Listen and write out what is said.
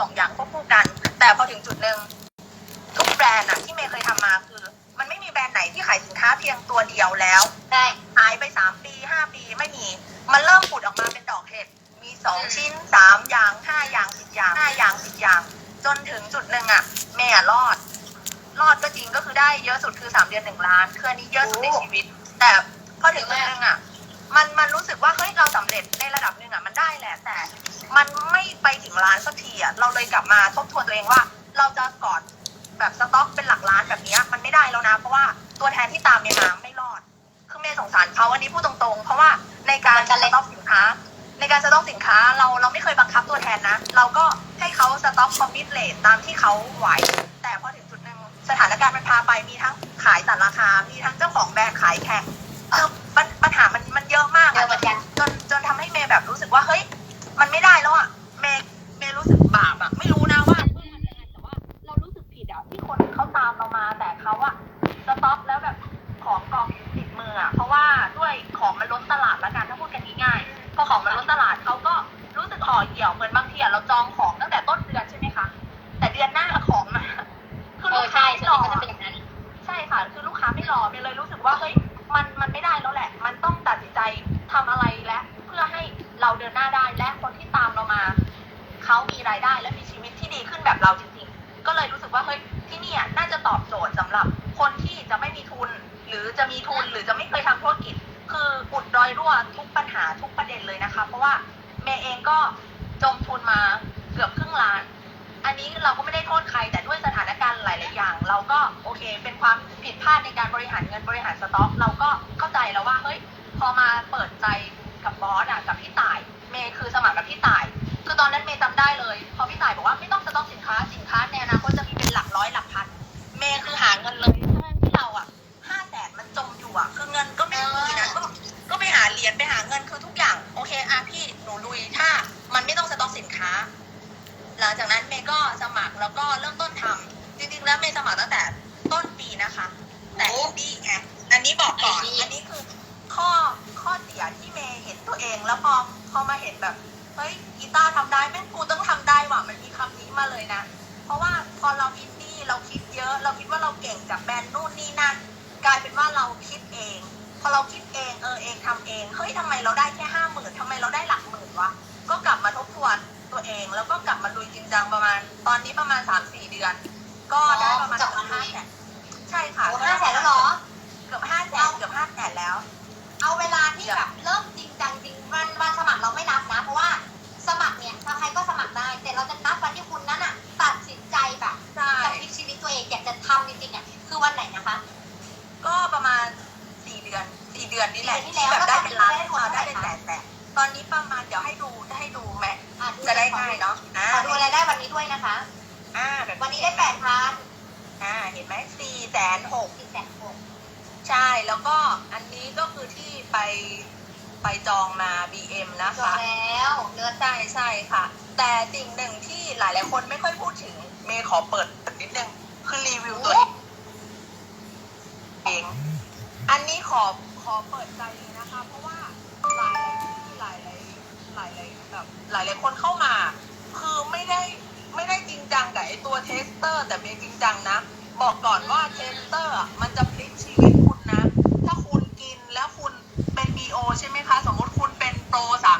สองอย่างควบคู่กัน แต่พอถึงจุดหนึ่งทุกแบรนด์อะที่เมย์เคยทำมาคือ มันไม่มีแบรนด์ไหนที่ขายสินค้าเพียงตัวเดียวแล้วใช่หายไปสามปีห้าปีไม่มี มันเริ่มผุดออกมาเป็นดอกเห็ดมีสองชิ้นสามอย่างห้าอย่างสิบอย่างห้าอย่างสิบอย่าง จนถึงจุดหนึ่งอะแม่อะรอด รอดก็จริงก็คือได้เยอะสุดคือสามเดือนหนึ่งล้านคืออันนี้เยอะสุดในชีวิต แต่พอถึงจุดหนึ่งอะ มันมันรู้สึกว่าเฮ้ยเราสำเร็จในระดับหนึ่งอะมันได้แหละแต่ มันไม่ไปถึงล้านสักทีอะเราเลยกลับมาทบทวนตัวเองว่า เราจะกอดแบบสต็อกเป็นหลักล้านแบบนี้มันไม่ได้แล้วนะ เพราะว่าตัวแทนที่ตามเมย์มาไม่รอดคือเมย์สงสารเขาอันนี้พูดตรงๆ เพราะว่าในการสเลยต็อกสินค้า ในการสต็อกสินค้าเราเราไม่เคยบังคับตัวแทนนะ เราก็ให้เขาสต็อกคอมมิตเลทตามที่เขาไหว แต่พอถึงจุดหนึ่งสถานการณ์มันพาไปมีทั้งขายตัดราคา มีทั้งเจ้าของแบรนด์ขายแข่ง จองของตั้งแต่ต้นเดือนใช่ไหมคะแต่เดือนหน้าของมาคือเอลูอกค้าใช่ไม่ส่วนรอใหญ่ก็จะอะเป็นอย่างนั้นใช่ค่ะ คือลูกค้าไม่รอเมย์เลยรู้สึกว่าเฮ้ยมันมันไม่ได้แล้วแหละ มันต้องตัดสินใจทำอะไรและเพื่อให้เราเดินหน้าได้และคนที่ตามเรามาเขามีรายได้และมีชีวิตที่ดีขึ้นแบบเราจริงๆ ก็เลยรู้สึกว่าเฮ้ยที่เนี่ยน่าจะตอบโจทย์สำหรับคนที่จะไม่มีทุน หรือจะมีทุนหรือจะไม่เคยทำธุรกิจ คืออุดรอยรั่วทุกปัญหาทุกประเด็นเลยนะคะ เพราะว่าเมย์เองก็จม ทุนมาเกือบครึ่งล้าน อันนี้เราก็ไม่ได้โทษใคร แต่ด้วยสถานการณ์หลาย ๆ อย่าง เราก็โอเค เป็นความผิดพลาดในการบริหารเงินบริหารสต็อก เราก็เข้าใจแล้วว่าเฮ้ยพอมาเปิดใจกับบอสอะกับพี่ต่าย เมย์คือสมัครกับพี่ต่าย คือตอนนั้นเมย์จำได้เลย กนั้นเมย์ก็สมัครแล้วก็เริ่มต้นทำจริงๆแล้วเมย์สมัครตั้งแต่ต้นปีนะคะ แต่อินดี้ไงอันนี้บอกก่อนอินดี้อันนี้คือข้อข้อเสียที่เมย์เห็นตัวเอง แล้วพอพอมาเห็นแบบเฮ้ยกีตาร์ทำได้แม่งกูต้องทำได้ว่ะมันมีคำนี้มาเลยนะ เพราะว่าพอเราอินดี้เราคิดเยอะ เราคิดว่าเราเก่งจากแบรนด์นู่นนี่นั่นกลายเป็นว่าเราคิดเอง พอเราคิดเองเออเองทำเองเฮ้ยทำไมเราได้แค่ห้าหมื่นทำไมเราได้หลักหมื่นวะก็กลับมาทบทวนตัว เอง แล้วก็กลับมาลุยจริงจังประมาณ ตอนนี้ประมาณสามสี่เดือน ก็ได้ประมาณกลับมาลุห้ายแสนใช่ค่ะโอ้ห้าแสนแล้วเหรอ เกือบห้าแสนเกือบห้าแสนแล้ว เอาเวลาที่แบบเริ่มจริงจังจริงวันวันสมัครเราไม่นับนะ เพราะว่าสมัครเนี่ยใครก็สมัครได้ แต่เราจะนับวันที่คุณนั้นอะตัดสินใจแบบใช่จะพลิกชีวิตตัวเองอยากจะทำจริงๆอะคือวันไหนนะคะ ก็ประมาณสี่เดือนสี่เดือนนี่แหละสี่เดือนที่ที่แล้วแบบได้เป็นล้านก็ทำให้ได้หมดได้เป็นเท่าไหแสร่นแต่ตอนนี้ประมาณเดี๋ยวให้ดูให้ดูไหมอ่จะได้ง่ายเนาะอ่าขอดูรายได้วันนี้ด้วยนะคะ อ่าแบบวันนี้ได้แปดพันอ่าเห็นไหมสี่แสนหกสี่แสนหกใช่แล้วก็อันนี้ก็คือที่ไปไปจองมา BM นะจบคะแล้วเลือดใช่ใช่ค่ะ แต่สิ่งหนึ่งที่หลายหลายๆคนไม่ค่อยพูดถึงเมย์ขอเปิดนิดนึงคือรีวิวตัวเอง อันนี้ขอ หลายหลายๆคนเข้ามา คือไม่ได้ไม่ได้จริงจังกับไอตัวเทสเตอร์ แต่เมย์จริงจังนะ บอกก่อนว่าเทสเตอร์มันจะพลิกชีวิตคุณนะ ถ้าคุณกินแล้วคุณเป็น BO ใช่ไหมคะ สมมติคุณเป็นโปรสาม